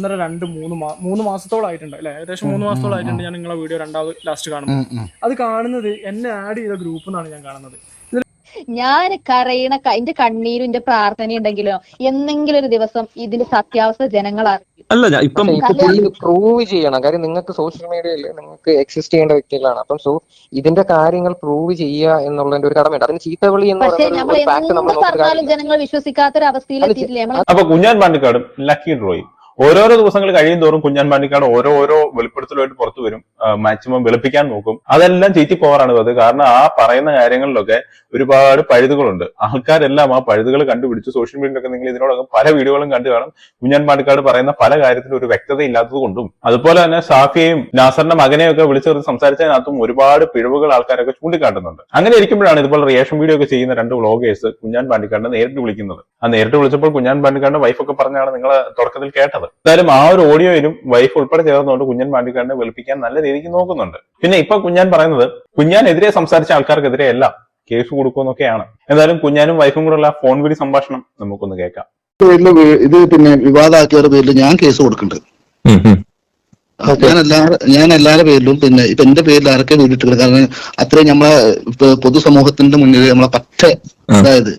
ഒന്നര രണ്ട് മൂന്ന് മാ മൂന്ന് മാസത്തോളായിട്ടുണ്ട് അല്ലെ? ഏകദേശം മൂന്ന് മാസത്തോളായിട്ടുണ്ട് ഞാൻ നിങ്ങളെ വീഡിയോ രണ്ടാമത് ലാസ്റ്റ് കാണുന്നത്. അത് കാണുന്നത് എന്നെ ആഡ് ചെയ്ത ഗ്രൂപ്പ് എന്നാണ് ഞാൻ കാണുന്നത്. ഞാൻ കരയണ ക- എന്റെ കണ്ണീരും എന്റെ പ്രാർത്ഥന ഉണ്ടെങ്കിലോ എന്നെങ്കിലും ഒരു ദിവസം ഇതിന്റെ സത്യാവസ്ഥ ജനങ്ങൾ അറിയും. അല്ല ഞാൻ ഇപ്പം പ്രൂവ് ചെയ്യണം. കാര്യം നിങ്ങൾക്ക് സോഷ്യൽ മീഡിയയിൽ നിങ്ങൾക്ക് എക്സിസ്റ്റ് ചെയ്യേണ്ട വ്യക്തികളാണ്. അപ്പം സോ ഇതിന്റെ കാര്യങ്ങൾ പ്രൂവ് ചെയ്യുക എന്നുള്ളതിന്റെ ഒരു കടമയുണ്ട്. അതിന് ചീത്തവിളി എന്ന് പറഞ്ഞാലും ജനങ്ങൾ വിശ്വസിക്കാത്ത ഒരു അവസ്ഥയിലെത്തിയിട്ടില്ലേ അപ്പൊ കുഞ്ഞാൻ പാണ്ടിക്കാടും ലക്കി ഡ്രോയും ഓരോരോ ദിവസങ്ങൾ കഴിയും തോറും കുഞ്ഞാൻ പാണ്ടിക്കാട് ഓരോ ഓരോ വെളിപ്പെടുത്തലുമായിട്ട് പുറത്തു വരും. മാക്സിമം വെളുപ്പിക്കാൻ നോക്കും. അതെല്ലാം ചീറ്റി പോകാറാണ് അത്. കാരണം ആ പറയുന്ന കാര്യങ്ങളിലൊക്കെ ഒരുപാട് പഴുതുകളുണ്ട്. ആൾക്കാരെല്ലാം ആ പഴുതുകൾ കണ്ടുപിടിച്ച് സോഷ്യൽ മീഡിയയിലൊക്കെ നിങ്ങൾ ഇതിനോടൊപ്പം പല വീഡിയോകളും കണ്ടു കാണും. കുഞ്ഞാൻ പാണ്ടിക്കാട് പറയുന്ന പല കാര്യത്തിലും ഒരു വ്യക്തത ഇല്ലാത്തത് കൊണ്ടും. അതുപോലെ തന്നെ ഷാഫിയെയും നാസറിന്റെ മകനെയും ഒക്കെ വിളിച്ചു നിർത്തി സംസാരിച്ചതിനകത്തും ഒരുപാട് പിഴവുകൾ ആൾക്കാരൊക്കെ ചൂണ്ടിക്കാട്ടുന്നുണ്ട്. അങ്ങനെ ഇരിക്കുമ്പോഴാണ് ഇതുപോലെ റിയാക്ഷൻ വീഡിയോ ഒക്കെ ചെയ്യുന്ന രണ്ട് വ്ളോഗേഴ്സ് കുഞ്ഞാൻ പാണ്ടിക്കാടിനെ നേരിട്ട് വിളിക്കുന്നത്. ആ നേരിട്ട് വിളിച്ചപ്പോൾ കുഞ്ഞാൻ പാണ്ടിക്കാടിന്റെ വൈഫൊക്കെ പറഞ്ഞാണ് നിങ്ങളെ തുടക്കത്തിൽ കേട്ടത്. എന്തായാലും ആ ഒരു ഓഡിയോയിലും വൈഫ് ഉൾപ്പെടെ ചേർന്നുകൊണ്ട് കുഞ്ഞൻ പാണ്ടിക്കാടിനെ വെളുപ്പിക്കാൻ നല്ല രീതിക്ക് നോക്കുന്നുണ്ട്. പിന്നെ ഇപ്പൊ കുഞ്ഞാൻ പറയുന്നത് കുഞ്ഞാനെതിരെ സംസാരിച്ച ആൾക്കാർക്കെതിരെ എല്ലാം കേസ് കൊടുക്കുമെന്നൊക്കെയാണ്. എന്തായാലും കുഞ്ഞാനും വൈഫും കൂടെയുള്ള ഫോൺ വിളി സംഭാഷണം നമുക്കൊന്ന് കേൾക്കാം. ഇത് പിന്നെ വിവാദമാക്കിയവരുടെ പേരിൽ ഞാൻ കേസ് കൊടുക്കുന്നുണ്ട്. ഞാൻ എല്ലാ ഞാൻ എല്ലാവരുടെ പേരിലും പിന്നെ ഇപ്പൊ എന്റെ പേരിൽ ആരൊക്കെ വീടിട്ടുണ്ട് കാരണം അത്രയും നമ്മളെ പൊതുസമൂഹത്തിന്റെ മുന്നിൽ നമ്മളെ പറ്റ അതായത്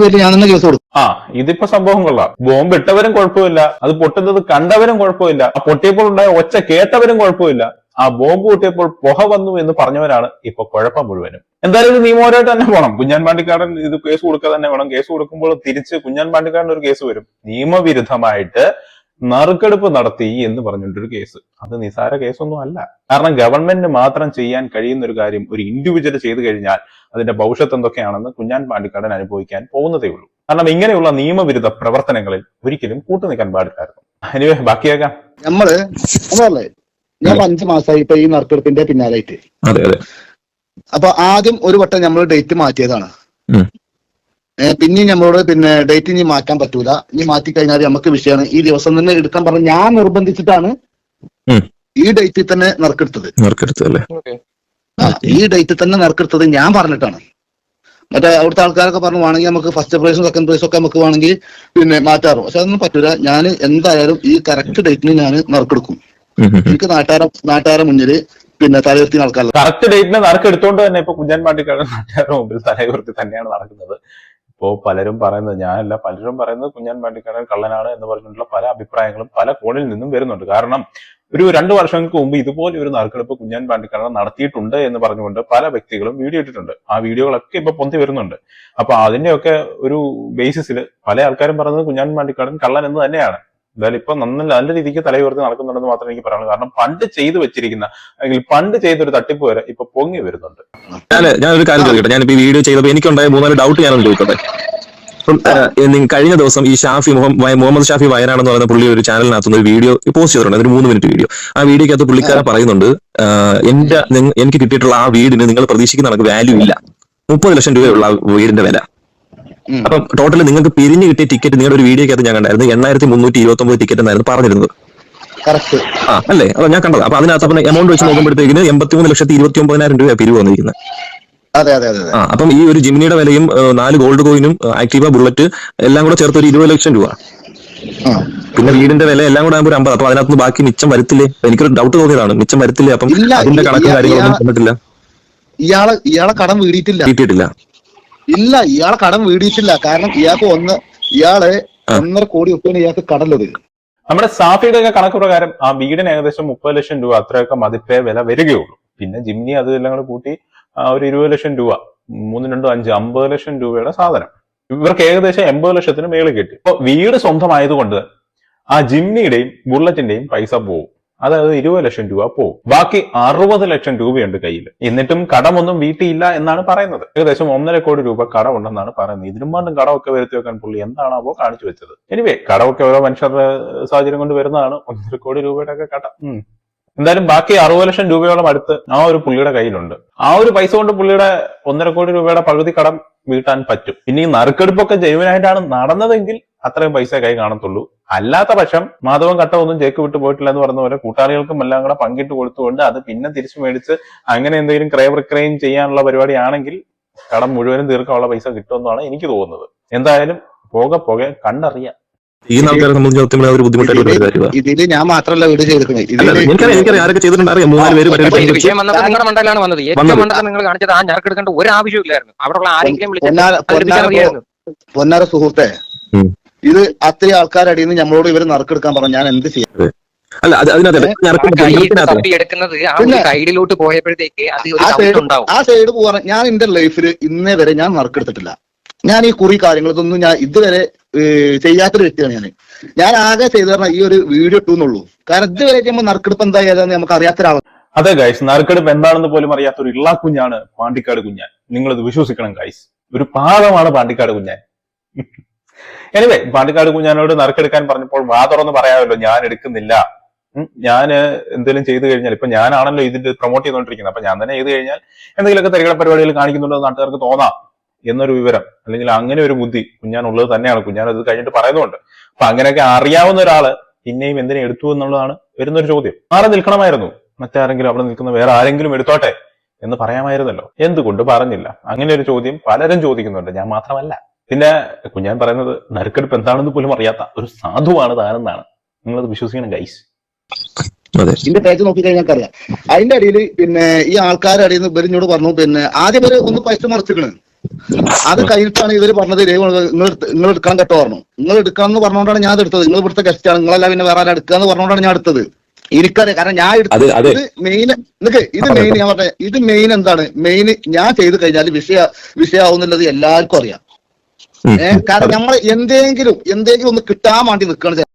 പേരിൽ ഞാൻ തന്നെ കേസ് കൊടുക്കും ആ ഇതിപ്പോ സംഭവം കൊള്ളാം. ബോംബ് ഇട്ടവരും കുഴപ്പമില്ല. അത് പൊട്ടുന്നത് കണ്ടവരും കുഴപ്പമില്ല. ആ പൊട്ടിയപ്പോൾ ഉണ്ടായ ഒച്ച കേട്ടവരും കുഴപ്പമില്ല. ആ ബോംബ് പൊട്ടിയപ്പോൾ പുക വന്നു എന്ന് പറഞ്ഞവരാണ് ഇപ്പൊ കുഴപ്പം മുഴുവനും. എന്തായാലും ഇത് നിയമപരമായിട്ട് തന്നെ പോകണം കുഞ്ഞാൻ പാണ്ടിക്കാടൻ ഇത് കേസ് കൊടുക്കുക തന്നെ വേണം. കേസ് കൊടുക്കുമ്പോൾ തിരിച്ച് കുഞ്ഞാൻ പാണ്ടിക്കാടൻ ഒരു കേസ് വരും. നിയമവിരുദ്ധമായിട്ട് നറുക്കെടുപ്പ് നടത്തി എന്ന് പറഞ്ഞിട്ടൊരു കേസ്. അത് നിസാര കേസൊന്നും അല്ല. കാരണം ഗവൺമെന്റിന് മാത്രം ചെയ്യാൻ കഴിയുന്ന ഒരു കാര്യം ഒരു ഇൻഡിവിജ്വൽ ചെയ്തു കഴിഞ്ഞാൽ അതിന്റെ ഭവിഷ്യത്ത് എന്തൊക്കെയാണെന്ന് കുഞ്ഞാൻ പാണ്ടിക്കാടൻ അനുഭവിക്കാൻ പോകുന്നതേ ഉള്ളൂ. കാരണം ഇങ്ങനെയുള്ള നിയമവിരുദ്ധ പ്രവർത്തനങ്ങളിൽ ഒരിക്കലും കൂട്ടുനിൽക്കാൻ പാടില്ലായിരുന്നു. എനിവേ ബാക്കിയേക്കാം നമ്മൾ അതല്ലേ ഞാൻ അഞ്ചു മാസമായി ഇപ്പൊ ഈ നറുക്കെടുപ്പിന്റെ പിന്നാലായിട്ട് അതെ അതെ. അപ്പൊ ആദ്യം ഒരു വട്ടം നമ്മൾ ഡേറ്റ് മാറ്റിയതാണ്. പിന്നെയും നമ്മളോട് പിന്നെ ഡേറ്റ് ഇനി മാറ്റാൻ പറ്റൂല. ഇനി മാറ്റി കഴിഞ്ഞാൽ നമുക്ക് വിഷയമാണ്. ഈ ദിവസം തന്നെ എടുക്കാൻ പറഞ്ഞു ഞാൻ നിർബന്ധിച്ചിട്ടാണ് ഈ ഡേറ്റിൽ തന്നെ നറുക്കെടുത്തത്. ഈ ഡേറ്റിൽ തന്നെ നറുക്കെടുത്തത് ഞാൻ പറഞ്ഞിട്ടാണ്. മറ്റേ അവിടുത്തെ ആൾക്കാരൊക്കെ പറഞ്ഞു വേണമെങ്കിൽ നമുക്ക് ഫസ്റ്റ് പ്രൈസും സെക്കൻഡ് പ്രൈസും ഒക്കെ നമുക്ക് വേണമെങ്കിൽ പിന്നെ മാറ്റാറോ. പക്ഷെ അതൊന്നും പറ്റൂല. ഞാൻ എന്തായാലും ഈ കറക്റ്റ് ഡേറ്റിന് ഞാൻ നറുക്കെടുക്കും. എനിക്ക് നാട്ടുകാരെ നാട്ടുകാരെ മുന്നിൽ പിന്നെ തലയുർത്തി നടക്കാറില്ല കറക്റ്റ് ഡേറ്റിന് നറുക്കെടുത്തോണ്ട് തന്നെ ഇപ്പൊ കുഞ്ഞാൻ പാണ്ടിക്കാടൻ നാട്ടുകാരുടെ മുമ്പിൽ തലയുർത്തി തന്നെയാണ് നടക്കുന്നത്. ഇപ്പോ പലരും പറയുന്നത് ഞാനല്ല പലരും പറയുന്നത് കുഞ്ഞാൻ പാണ്ടിക്കാടൻ കള്ളനാണ് എന്ന് പറഞ്ഞിട്ടുള്ള പല അഭിപ്രായങ്ങളും പല കോണിൽ നിന്നും വരുന്നുണ്ട്. കാരണം ഒരു രണ്ടു വർഷങ്ങൾക്ക് മുമ്പ് ഇതുപോലെ ഒരു നറുക്കെടുപ്പ് കുഞ്ഞാൻ പാണ്ടിക്കാടൻ നടത്തിയിട്ടുണ്ട് എന്ന് പറഞ്ഞുകൊണ്ട് പല വ്യക്തികളും വീഡിയോ ഇട്ടിട്ടുണ്ട്. ആ വീഡിയോകളൊക്കെ ഇപ്പൊ പൊന്തി വരുന്നുണ്ട്. അപ്പൊ അതിന്റെയൊക്കെ ഒരു ബേസിസിൽ പല ആൾക്കാരും പറയുന്നത് കുഞ്ഞാൻ പാണ്ടിക്കാടൻ കള്ളൻ എന്ന് തന്നെയാണ്. എന്തായാലും ഇപ്പൊ നന്ന നല്ല രീതിക്ക് തലയുയർത്തി നടക്കുന്നുണ്ടെന്ന് മാത്രമേ എനിക്ക് പറയാനുള്ളൂ. കാരണം പണ്ട് ചെയ്തു വെച്ചിരിക്കുന്ന അല്ലെങ്കിൽ പണ്ട് ചെയ്തൊരു തട്ടിപ്പ് വരെ ഇപ്പൊ പൊങ്ങി വരുന്നുണ്ട്. ഞാൻ ഞാൻ ഒരു കാര്യം ചോദിക്കട്ടെ? ഞാൻ ഈ വീഡിയോ ചെയ്തപ്പോൾ എനിക്കുണ്ടായ മൂന്നാൽ ഡൗട്ട് ഞാനൊന്ന് ചോദിക്കട്ടെ? കഴിഞ്ഞ ദിവസം ഈ ഷാഫി മുഹമ്മദ് ഷാഫി വയനാടെന്ന് പറയുന്ന പുള്ളി ഒരു ചാനലിനകത്തുനിന്ന് ഒരു വീഡിയോ പോസ്റ്റ് ചെയ്തിട്ടുണ്ട്. അതൊരു മൂന്ന് മിനിറ്റ് വീഡിയോ. ആ വീഡിയോക്കകത്ത് പുള്ളിക്കാരൻ പറയുന്നുണ്ട് എന്റെ എനിക്ക് കിട്ടിയിട്ടുള്ള ആ വീടിന് നിങ്ങൾ പ്രതീക്ഷിക്കുന്ന നമുക്ക് വാല്യൂ ഇല്ല. മുപ്പത് ലക്ഷം രൂപയുള്ള വീടിന്റെ വില. അപ്പം ടോട്ടൽ നിങ്ങൾക്ക് പിരിഞ്ഞു കിട്ടിയ ടിക്കറ്റ് നിങ്ങളുടെ ഒരു വീഡിയോ ഞാൻ കണ്ടായിരുന്നു. എണ്ണായിരത്തി മുന്നൂറ്റി ഇരുപത്തി ഒമ്പത് ടിക്കറ്റ് എന്നായിരുന്നു പറഞ്ഞിരുന്നത്. ആ അല്ലേ? അതാ ഞാൻ കണ്ടത്. അപ്പൊ അതിനകത്ത് അപ്പം എമൗണ്ട് വെച്ച് നോക്കുമ്പോഴത്തേക്കിന് എൺപത്തിമൂന്ന് ലക്ഷത്തി ഇരുപത്തി ഒമ്പതിനായിരം രൂപ പിരിവ് വന്നിരിക്കുന്നത്. അതെ അതെ അതെ ആ അപ്പം ഈ ഒരു ജിമിനിയുടെ വിലയും നാല് ഗോൾഡ് കോയിനും ആക്ടീവ ബുള്ളറ്റ് എല്ലാം കൂടെ ചേർത്ത് ഒരു ഇരുപത് ലക്ഷം രൂപ. പിന്നെ വീടിന്റെ വില എല്ലാം കൂടെ ആകുമ്പോൾ ഒരു അമ്പത്. അപ്പൊ അതിനകത്ത് ബാക്കി മിച്ചം വരത്തില്ലേ? എനിക്കൊരു ഡൗട്ട് തോന്നിയതാണ്. മിച്ചം വരത്തില്ലേ? അപ്പം അതിന്റെ കണക്ക് കാര്യങ്ങളൊന്നും. തന്നിട്ടില്ല ഇയാളെ ഇയാളെ കടം വീടിയിട്ടില്ല. കിട്ടിയിട്ടില്ല ഇല്ല ഇയാളെ കടം വീടിയിട്ടില്ല. കാരണം ഇയാൾക്ക് ഒന്ന് ഇയാളെ ഒന്നര കോടി ഉറുപ്പിയാണ് ഇയാൾക്ക് കടലുള്ളത്. നമ്മുടെ സാഫിയുടെ ഒക്കെ കണക്ക് പ്രകാരം ആ വീടിന് ഏകദേശം മുപ്പത് ലക്ഷം രൂപ അത്രയൊക്കെ മതിപ്പേ വില വരികയുള്ളൂ. പിന്നെ ജിംനി അത് എല്ലാം കൂടെ കൂട്ടി ഒരു ഇരുപത് ലക്ഷം രൂപ മൂന്ന് രണ്ടും അഞ്ച് അമ്പത് ലക്ഷം രൂപയുടെ സാധനം. ഇവർക്ക് ഏകദേശം എൺപത് ലക്ഷത്തിന് മേളിൽ കിട്ടി. അപ്പൊ വീട് സ്വന്തമായതുകൊണ്ട് ആ ജിംനിയുടെയും ബുള്ളറ്റിന്റെയും പൈസ പോവും. അതായത് ഇരുപത് ലക്ഷം രൂപ പോകും ബാക്കി അറുപത് ലക്ഷം രൂപയുണ്ട് കയ്യിൽ എന്നിട്ടും കടമൊന്നും വീട്ടിയില്ല എന്നാണ് പറയുന്നത്. ഏകദേശം ഒന്നര കോടി രൂപ കടമുണ്ടെന്നാണ് പറയുന്നത്. ഇതിനും വേണ്ടും കടമൊക്കെ വരുത്തി വെക്കാൻ പുള്ളി എന്താണ് അപ്പോൾ കാണിച്ചു വെച്ചത്. എനിവേ കടമൊക്കെ ഓരോ മനുഷ്യരുടെ സാഹചര്യം കൊണ്ട് വരുന്നതാണ്. ഒന്നര കോടി രൂപയുടെ ഒക്കെ കട എന്തായാലും ബാക്കി അറുപത് ലക്ഷം രൂപയോളം അടുത്ത് ആ ഒരു പുള്ളിയുടെ കയ്യിലുണ്ട്. ആ ഒരു പൈസ കൊണ്ട് പുള്ളിയുടെ ഒന്നര കോടി രൂപയുടെ പകുതി കടം വീട്ടാൻ പറ്റും. ഇനി നറുക്കെടുപ്പൊക്കെ ജൈവനായിട്ടാണ് നടന്നതെങ്കിൽ അത്രയും പൈസ കൈ കാണത്തുള്ളൂ. അല്ലാത്ത പക്ഷം മാധവൻ കട്ട ഒന്നും ചേക്ക് വിട്ടു പോയിട്ടില്ല എന്ന് പറഞ്ഞ പോലെ കൂട്ടാളികൾക്കും എല്ലാം കൂടെ പങ്കിട്ട് കൊടുത്തുകൊണ്ട് അത് പിന്നെ തിരിച്ചു മേടിച്ച് അങ്ങനെ എന്തെങ്കിലും ക്രയ വിക്രയം ചെയ്യാനുള്ള പരിപാടിയാണെങ്കിൽ കടം മുഴുവനും തീർക്കാനുള്ള പൈസ കിട്ടുമെന്നാണ് എനിക്ക് തോന്നുന്നത്. എന്തായാലും പോകെ പോകെ കണ്ടറിയാം. ഈ ആൾക്കാരെ സംബന്ധിച്ചിടത്തോളം ഒരു ബുദ്ധിമുട്ടായിട്ട് ഇതിൽ ഞാൻ മാത്രമല്ല വീട് ചെയ്തിരിക്കുന്നത്. എനിക്കറിയാം എനിക്കറിയാം ആരൊക്കെ ചെയ്തിട്ടുണ്ട്? അറിയാം മൂന്നാൽ പേര് നിങ്ങളുടെ മണ്ടയിലാണ് വന്നത്. ഏറ്റവും. മണ്ടത്തിൽ നിങ്ങൾ കാണിച്ചത് ആ ഞെരക്കെടുക്കേണ്ട ഒരു ആവശ്യമില്ലായിരുന്നു അവിടെയുള്ള ആരെങ്കിലും വിളിച്ചിട്ട് പൊന്നാര സുഹൃത്തെ. ഇത് അത്രയും ആൾക്കാരടിയിൽ നിന്ന് നമ്മളോട് ഇവർ നറുക്കെടുക്കാൻ പറഞ്ഞു. ഞാൻ എന്ത് ചെയ്യാം? അല്ല എടുക്കുന്നത് ആ സൈഡിലോട്ട് പോയപ്പോഴത്തേക്ക് അത് ഒരു ആ സൈഡ് ഉണ്ടാവും. ആ സൈഡ് പോവാൻ ഞാൻ എന്റെ ലൈഫിൽ ഇന്നേ വരെ ഞാൻ നറുക്കെടുത്തിട്ടില്ല. ഞാൻ ഈ കുറി കാര്യങ്ങൾ ഇതൊന്നും ഞാൻ ഇതുവരെ ചെയ്യാത്തൊരു വ്യക്തിയാണ് ഞാൻ ഞാൻ ആകെ ചെയ്തു പറഞ്ഞാൽ ഈ ഒരു വീഡിയോ ഇട്ടുന്നുള്ളൂ കാരണം ഇതുവരെ ചെയ്യുമ്പോൾ നറുക്കെടുപ്പ് എന്താ ഏതാന്ന് നമുക്ക് അറിയാത്ത ഒരാൾ അതെ ഗൈസ് നറുക്കെടുപ്പ് എന്താണെന്ന് പോലും അറിയാത്ത ഒരു ഇള്ള കുഞ്ഞാണ് പാണ്ടിക്കാട് കുഞ്ഞാൻ. നിങ്ങൾ ഇത് വിശ്വസിക്കണം ഗൈസ് ഒരു പാവമാണ് പാണ്ടിക്കാട് കുഞ്ഞാൻ. എനിവേ പാണ്ടിക്കാട് കുഞ്ഞാനോട് നറുക്കെടുക്കാൻ പറഞ്ഞപ്പോൾ വാ തുറന്ന് പറയാമല്ലോ ഞാൻ എടുക്കുന്നില്ല. ഞാൻ എന്തെങ്കിലും ചെയ്തു കഴിഞ്ഞാൽ ഇപ്പൊ ഞാനാണല്ലോ ഇതിന്റെ പ്രൊമോട്ട് ചെയ്തുകൊണ്ടിരിക്കുന്നത് അപ്പൊ ഞാൻ തന്നെ ചെയ്തു കഴിഞ്ഞാൽ എന്തെങ്കിലുമൊക്കെ തിരക്കട പരിപാടികൾ കാണിക്കുന്നുണ്ടോ നാട്ടുകാർക്ക് തോന്നാം. എന്നൊരു വിവരം അല്ലെങ്കിൽ അങ്ങനെ ഒരു ബുദ്ധി കുഞ്ഞാൻ ഉള്ളത് തന്നെയാണ്. കുഞ്ഞാൻ അത് കഴിഞ്ഞിട്ട് പറയുന്നുണ്ട്. അപ്പൊ അങ്ങനെയൊക്കെ അറിയാവുന്ന ഒരാൾ പിന്നെയും എന്തിനെ എടുത്തു എന്നുള്ളതാണ് വരുന്നൊരു ചോദ്യം. മാറി നിൽക്കണമായിരുന്നു? മറ്റാരെങ്കിലും അവിടെ നിൽക്കുന്ന വേറെ ആരെങ്കിലും എടുത്തോട്ടെ എന്ന് പറയാമായിരുന്നല്ലോ. എന്തുകൊണ്ട് പറഞ്ഞില്ല? അങ്ങനെ ഒരു ചോദ്യം പലരും ചോദിക്കുന്നുണ്ട്. ഞാൻ മാത്രമല്ല. പിന്നെ കുഞ്ഞാൻ പറയുന്നത് നറുക്കെടുപ്പ് എന്താണെന്ന് പോലും അറിയാത്ത ഒരു സാധുവാണ് താനെന്നാണ്. നിങ്ങളത് വിശ്വസിക്കണം ഗൈസ് അതെ. ഇതിന്റെ പേജ് നോക്കി കഴിഞ്ഞാൽ അറിയാം അതിന്റെ അടിയിൽ പിന്നെ ഈ ആൾക്കാരുടെ അടിയിൽ നിന്ന് ഇവരിഞ്ഞോട് പറഞ്ഞു പിന്നെ ആദ്യം ഇവർ ഒന്ന് പൈസ മറിച്ചിക്കണ്. അത് കഴിഞ്ഞിട്ടാണ് ഇവർ പറഞ്ഞത് നിങ്ങൾ നിങ്ങൾ എടുക്കണം കേട്ടോ പറഞ്ഞു. നിങ്ങൾ എടുക്കണം എന്ന് പറഞ്ഞുകൊണ്ടാണ് ഞാൻ അത് എടുത്തത്. നിങ്ങൾ ഇവിടുത്തെ ഗസ്റ്റ് ആണ്. നിങ്ങളല്ല പിന്നെ വേറെ ആരും എടുക്കുക എന്ന് പറഞ്ഞുകൊണ്ടാണ് ഞാൻ എടുത്തത്. എനിക്കറിയാം. കാരണം ഞാൻ എടുത്തത് അതെ ഇത് മെയിൻ നിങ്ങൾക്ക് ഇത് മെയിൻ ഞാൻ പറഞ്ഞ ഇത് മെയിൻ എന്താണ്? മെയിൻ ഞാൻ ചെയ്ത് കഴിഞ്ഞാൽ വിഷയ വിഷയമാവുന്നുള്ളത് എല്ലാവർക്കും അറിയാം. കാരണം നമ്മൾ എന്തെങ്കിലും എന്തെങ്കിലും ഒന്ന് കിട്ടാൻ വേണ്ടി നിൽക്കണം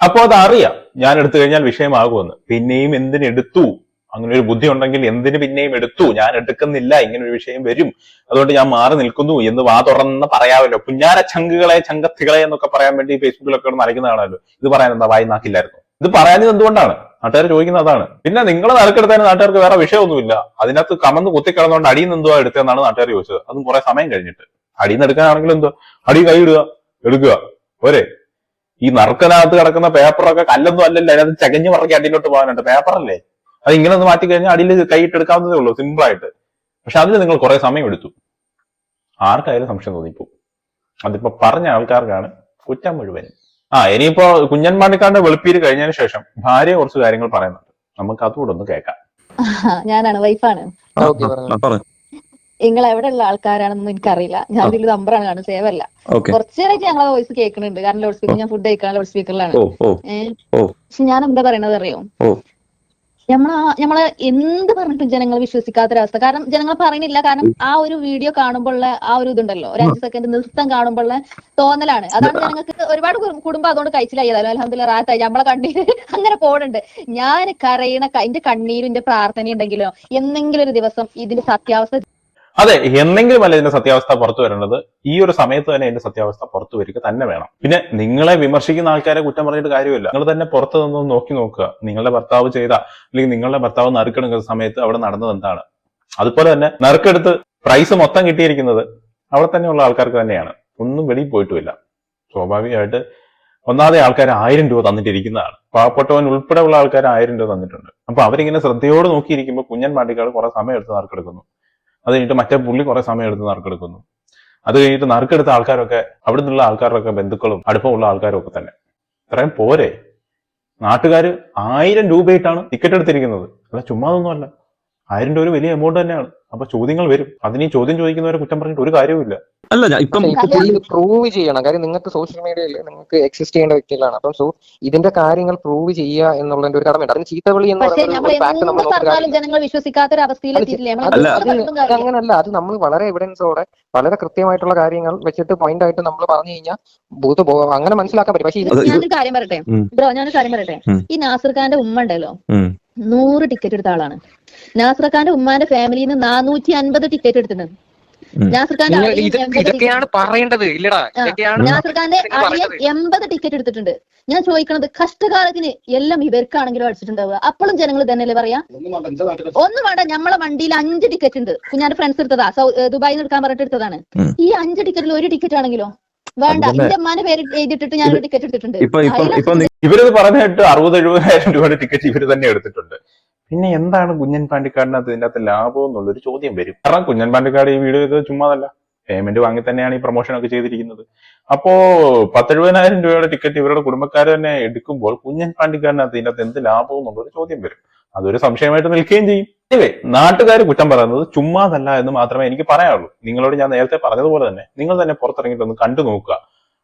അപ്പോ അത് അറിയാം ഞാൻ എടുത്തു കഴിഞ്ഞാൽ വിഷയമാകുമെന്ന്. പിന്നെയും എന്തിനെടുത്തു അങ്ങനെ ഒരു ബുദ്ധി ഉണ്ടെങ്കിൽ എന്തിന് പിന്നെയും എടുത്തു? ഞാൻ എടുക്കുന്നില്ല ഇങ്ങനെ ഒരു വിഷയം വരും. അതുകൊണ്ട് ഞാൻ മാറി നിൽക്കുന്നു എന്ന് വാ തുറന്ന് പറയാമല്ലോ. പുഞ്ഞാര ചങ്കുകളെ ചങ്കത്തികളെ എന്നൊക്കെ പറയാൻ വേണ്ടി ഫേസ്ബുക്കിലൊക്കെ കിടന്ന് അലക്കുന്നതാണല്ലോ ഇത് പറയാൻ എന്താ വായി നാക്കില്ലായിരുന്നു. ഇത് പറയാനും എന്തുകൊണ്ടാണ്? നാട്ടുകാർ ചോദിക്കുന്നത് അതാണ്. പിന്നെ നിങ്ങൾ നറുക്കെടുത്തതിന് നാട്ടുകാർക്ക് വേറെ വിഷയമൊന്നുമില്ല. അതിനകത്ത് കമന്ന് കുത്തിക്കിടന്നുകൊണ്ട് അടിയിൽ നിന്ന് എന്തുവാ എടുത്തതെന്നാണ് നാട്ടുകാർ ചോദിച്ചത്. അതും കുറെ സമയം കഴിഞ്ഞിട്ട്. അടിയിൽ നിന്ന് എടുക്കാനാണെങ്കിലും എന്തോ? അടി കൈ ഇടുക എടുക്കുക. പോരെ. ഈ നറുക്കനകത്ത് കിടക്കുന്ന പേപ്പറൊക്കെ കല്ലൊന്നും അല്ലല്ലോ അതിനകത്ത് ചകഞ്ഞ് മറക്കി അടിയിലോട്ട് പോകാനുണ്ട് പേപ്പറല്ലേ? അത് ഇങ്ങനെ ഒന്ന് മാറ്റി കഴിഞ്ഞാൽ അടിയിൽ കൈ എടുക്കാവുന്നതേ ഉള്ളൂ സിമ്പിൾ ആയിട്ട്. പക്ഷെ അതിന് നിങ്ങൾ കുറെ സമയം എടുത്തു. ആർക്കായാലും സംശയം തോന്നിപ്പോ അതിപ്പോ പറഞ്ഞ ആൾക്കാർക്കാണ് കുറ്റം മുഴുവനും ആ ഇനിയിപ്പോ കുഞ്ഞൻ പാണ്ടിക്കാരന്റെ വെളുപ്പീര് കഴിഞ്ഞതിന് ശേഷം ഭാര്യ കുറച്ച് കാര്യങ്ങൾ പറയുന്നുണ്ട്. നമുക്ക് അതുകൂടെ ഒന്ന് കേൾക്കാം. ഞാനാണ് വൈഫാണ് നിങ്ങൾ എവിടെയുള്ള ആൾക്കാരാണെന്നൊന്നും എനിക്കറിയില്ല. ഞാൻ ഇതിൽ നമ്പറാണ് കാണുന്നത് സേവ് അല്ല ഓക്കെ ഞങ്ങൾ വോയിസ് കേൾക്കുന്നുണ്ട്. കാരണം ലൗഡ് സ്പീക്കർ ഞാൻ ഫുഡ് കഴിക്കാൻ ലൗഡ് സ്പീക്കറിലാണ്. പക്ഷെ ഞാൻ എന്താ പറയണത് അറിയോ. നമ്മളെ നമ്മളെ എന്ത് പറഞ്ഞിട്ടും ജനങ്ങൾ വിശ്വസിക്കാത്തൊരവസ്ഥ. കാരണം ജനങ്ങൾ പറയുന്നില്ല. കാരണം ആ ഒരു വീഡിയോ കാണുമ്പോഴുള്ള ആ ഒരു ഇതുണ്ടല്ലോ. ഒരു അഞ്ച് സെക്കൻഡ് നൃത്തം കാണുമ്പോഴുള്ള തോന്നലാണ്. അതാണ് ഞങ്ങൾക്ക് ഒരുപാട് കുടുംബം അതുകൊണ്ട് കഴിച്ചിലായി അലഹമില്ല റാത്തായി നമ്മളെ കണ്ണീര് അങ്ങനെ പോണുണ്ട്. ഞാൻ കരയണ എന്റെ കണ്ണീരും എന്റെ പ്രാർത്ഥന ഉണ്ടെങ്കിലോ എന്നെങ്കിലും ഒരു ദിവസം ഇതിന്റെ സത്യാവസ്ഥ അതെ എന്നെങ്കിലും അല്ല ഇതിന്റെ സത്യാവസ്ഥ പുറത്തു വരേണ്ടത്? ഈ ഒരു സമയത്ത് തന്നെ ഇതിന്റെ സത്യാവസ്ഥ പുറത്തു വരിക തന്നെ വേണം. പിന്നെ നിങ്ങളെ വിമർശിക്കുന്ന ആൾക്കാരെ കുറ്റം പറഞ്ഞിട്ട് കാര്യമില്ല. നിങ്ങൾ തന്നെ പുറത്തു നിന്ന് നോക്കി നോക്കുക. നിങ്ങളുടെ ഭർത്താവ് ചെയ്ത അല്ലെങ്കിൽ നിങ്ങളുടെ ഭർത്താവ് നറുക്കെടുക്കുന്ന സമയത്ത് അവിടെ നടന്നത് എന്താണ്? അതുപോലെ തന്നെ നറുക്കെടുത്ത് പ്രൈസ് മൊത്തം കിട്ടിയിരിക്കുന്നത് അവിടെ തന്നെയുള്ള ആൾക്കാർക്ക് തന്നെയാണ്. ഒന്നും വെളിയിൽ പോയിട്ടുമില്ല. സ്വാഭാവികമായിട്ട് ഒന്നാമതെ ആൾക്കാർ ആയിരം രൂപ തന്നിട്ടിരിക്കുന്നതാണ്. പാവപ്പെട്ടവൻ ഉൾപ്പെടെ ഉള്ള ആൾക്കാർ ആയിരം രൂപ തന്നിട്ടുണ്ട്. അപ്പൊ അവരിങ്ങനെ ശ്രദ്ധയോട് നോക്കിയിരിക്കുമ്പോൾ കുഞ്ഞൻ മാണ്ടിക്കാട് കുറെ സമയം എടുത്ത് നറുക്കെടുക്കുന്നു. കഴിഞ്ഞിട്ട് മറ്റേ പുള്ളി കുറെ സമയം എടുത്ത് നറുക്കെടുക്കുന്നു. അത് കഴിഞ്ഞിട്ട് നറുക്കെടുത്ത ആൾക്കാരൊക്കെ അവിടെ നിന്നുള്ള ആൾക്കാരൊക്കെ ബന്ധുക്കളും അടുപ്പമുള്ള ആൾക്കാരും ഒക്കെ തന്നെ. ഇത്രയും പോരെ. നാട്ടുകാർ ആയിരം രൂപയായിട്ടാണ് ടിക്കറ്റ് എടുത്തിരിക്കുന്നത്. അല്ല ചുമ്മാ ഒന്നുമല്ല ആയിരം രൂപ ഒരു വലിയ എമൗണ്ട് തന്നെയാണ്. അപ്പൊ ചോദ്യങ്ങൾ വരും. അതിന് ചോദ്യം ചോദിക്കുന്നവരെ കുറ്റം പറഞ്ഞിട്ട് ഒരു കാര്യവുമില്ല. അല്ല ഞാൻ ഇപ്പം പ്രൂവ് ചെയ്യണം. കാര്യം നിങ്ങൾക്ക് സോഷ്യൽ മീഡിയയിൽ നിങ്ങൾക്ക് എക്സിസ്റ്റ് ചെയ്യേണ്ട വ്യക്തികളാണ്. അപ്പം സോ ഇതിന്റെ കാര്യങ്ങൾ പ്രൂവ് ചെയ്യുക എന്നുള്ളതിന്റെ ഒരു കടമയുണ്ട്. അതിന് ചീത്തവിളി എന്ന് പറയുന്നത്. അങ്ങനല്ല. അത് നമ്മൾ വളരെ എവിഡൻസോടെ വളരെ കൃത്യമായിട്ടുള്ള കാര്യങ്ങൾ വെച്ചിട്ട് പോയിന്റ് ആയിട്ട് നമ്മൾ പറഞ്ഞു കഴിഞ്ഞാൽ ഭൂത പോകാം അങ്ങനെ മനസ്സിലാക്കാൻ പറ്റും. പക്ഷേ ഇത് ഞാനൊരു കാര്യം പറയട്ടെ. ബ്രോ ഞാനൊരു കാര്യം പറയട്ടെ? ഈ നാസർ ഖാന്റെ ഉമ്മ ഉണ്ടല്ലോ? നൂറ് ടിക്കറ്റ് എടുത്ത ആളാണ്. നാസർ ഖാന്റെ ഉമ്മാന്റെ ഫാമിലിയിൽ നിന്ന് നാനൂറ്റി അൻപത് ടിക്കറ്റ് എടുത്തിട്ടുണ്ട്. നാസർ ഇതൊക്കെയാണ് പറയേണ്ടത്. ഇല്ലടാ നാസർ ഖാന്റെ എൺപത് ടിക്കറ്റ് എടുത്തിട്ടുണ്ട്. ഞാൻ ചോദിക്കണത് കഷ്ടകാലത്തിന് എല്ലാം ഇവർക്കാണെങ്കിലും അടിച്ചിട്ടുണ്ടാവുക. അപ്പോഴും ജനങ്ങൾ തന്നെയല്ലേ പറയാ? ഒന്നും വേണ്ട നമ്മളെ വണ്ടിയിൽ അഞ്ച് ടിക്കറ്റ് ഉണ്ട്. ഞാൻ ഫ്രണ്ട്സ് എടുത്തതാ സൗ- ദുബായിൽ നിന്ന് എടുക്കാൻ പറഞ്ഞിട്ട് എടുത്തതാണ്. ഈ അഞ്ച് ടിക്കറ്റിൽ ഒരു ടിക്കറ്റ് ആണെങ്കിലോ? വേണ്ട. എന്റെ അമ്മാന്റെ പേര് എഴുതിയിട്ടിട്ട് ഞാൻ ഒരു ടിക്കറ്റ് എടുത്തിട്ടുണ്ട്. ഇപ്പൊ ഇപ്പൊ അതിലാ ഇവരിത് പറഞ്ഞിട്ട് അറുപത് എഴുപതിനായിരം രൂപയുടെ ടിക്കറ്റ് ഇവർ തന്നെ എടുത്തിട്ടുണ്ട്. പിന്നെ എന്താണ് കുഞ്ഞൻ പാണ്ടിക്കാടിനകത്ത് ഇതിന്റെ അകത്ത് ലാഭം എന്നുള്ളൊരു ചോദ്യം വരും. കാരണം കുഞ്ഞൻ പാണ്ടിക്കാട് ഈ വീഡിയോ ചെയ്തത് ചുമ്മാതല്ല. പേയ്മെന്റ് വാങ്ങി തന്നെയാണ് ഈ പ്രൊമോഷൻ ഒക്കെ ചെയ്തിരിക്കുന്നത്. അപ്പോ പത്തെഴുപതിനായിരം രൂപയുടെ ടിക്കറ്റ് ഇവരുടെ കുടുംബക്കാർ തന്നെ എടുക്കുമ്പോൾ കുഞ്ഞൻ പാണ്ടിക്കാരനകത്ത് ഇതിനകത്ത് എന്ത് ലാഭം എന്നുള്ളൊരു ചോദ്യം വരും. അതൊരു സംശയമായിട്ട് നിൽക്കുകയും ചെയ്യും. ഇവേ നാട്ടുകാർ കുറ്റം പറയുന്നത് ചുമ്മാതല്ല എന്ന് മാത്രമേ എനിക്ക് പറയാനുള്ളൂ. നിങ്ങളോട് ഞാൻ നേരത്തെ പറഞ്ഞതുപോലെ തന്നെ നിങ്ങൾ തന്നെ പുറത്തിറങ്ങിയിട്ടൊന്ന് കണ്ടു നോക്കുക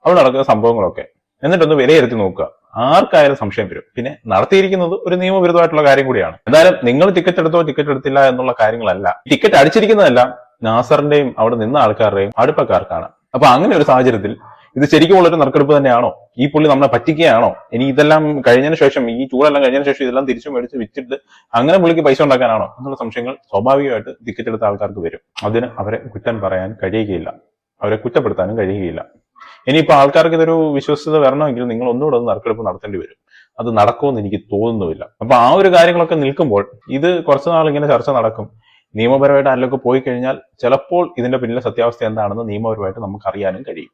അവിടെ നടക്കുന്ന സംഭവങ്ങളൊക്കെ. എന്നിട്ടൊന്ന് വിലയിരുത്തി നോക്കുക. ആർക്കായാലും സംശയം വരും. പിന്നെ നടത്തിയിരിക്കുന്നത് ഒരു നിയമവിരുദ്ധമായിട്ടുള്ള കാര്യം കൂടിയാണ്. എന്തായാലും നിങ്ങൾ ടിക്കറ്റ് എടുത്തോ ടിക്കറ്റ് എടുത്തില്ല എന്നുള്ള കാര്യങ്ങളല്ല. ടിക്കറ്റ് അടിച്ചിരിക്കുന്നതെല്ലാം നാസറിന്റെയും അവിടെ നിന്ന ആൾക്കാരുടെയും അടുപ്പക്കാർക്കാണ്. അപ്പൊ അങ്ങനെ ഒരു സാഹചര്യത്തിൽ ഇത് ശരിക്കും ഉള്ളൊരു നറുക്കെടുപ്പ് തന്നെയാണോ? ഈ പുള്ളി നമ്മളെ പറ്റിക്കുകയാണോ? ഇനി ഇതെല്ലാം കഴിഞ്ഞതിന് ശേഷം ഈ ചൂടെല്ലാം കഴിഞ്ഞതിന് ശേഷം ഇതെല്ലാം തിരിച്ചു മേടിച്ച് വിറ്റിട്ട് അങ്ങനെ പുള്ളിക്ക് പൈസ ഉണ്ടാക്കാനാണോ? എന്നുള്ള സംശയങ്ങൾ സ്വാഭാവികമായിട്ട് ടിക്കറ്റ് എടുത്ത ആൾക്കാർക്ക് വരും. അതിന് അവരെ കുറ്റം പറയാൻ കഴിയുകയില്ല. അവരെ കുറ്റപ്പെടുത്താനും കഴിയുകയില്ല. ഇനിയിപ്പോ ആൾക്കാർക്ക് ഇതൊരു വിശ്വസ്തത വരണമെങ്കിൽ നിങ്ങൾ ഒന്നുകൂടെ ഒന്ന് നറുക്കെടുപ്പ് നടത്തേണ്ടി വരും. അത് നടക്കുമെന്ന് എനിക്ക് തോന്നുന്നുമില്ല. അപ്പൊ ആ ഒരു കാര്യങ്ങളൊക്കെ നിൽക്കുമ്പോൾ ഇത് കുറച്ചു നാൾ ഇങ്ങനെ ചർച്ച നടക്കും. നിയമപരമായിട്ട് അതിലൊക്കെ പോയി കഴിഞ്ഞാൽ ചിലപ്പോൾ ഇതിന്റെ പിന്നിലെ സത്യാവസ്ഥ എന്താണെന്ന് നിയമപരമായിട്ട് നമുക്ക് അറിയാനും കഴിയും.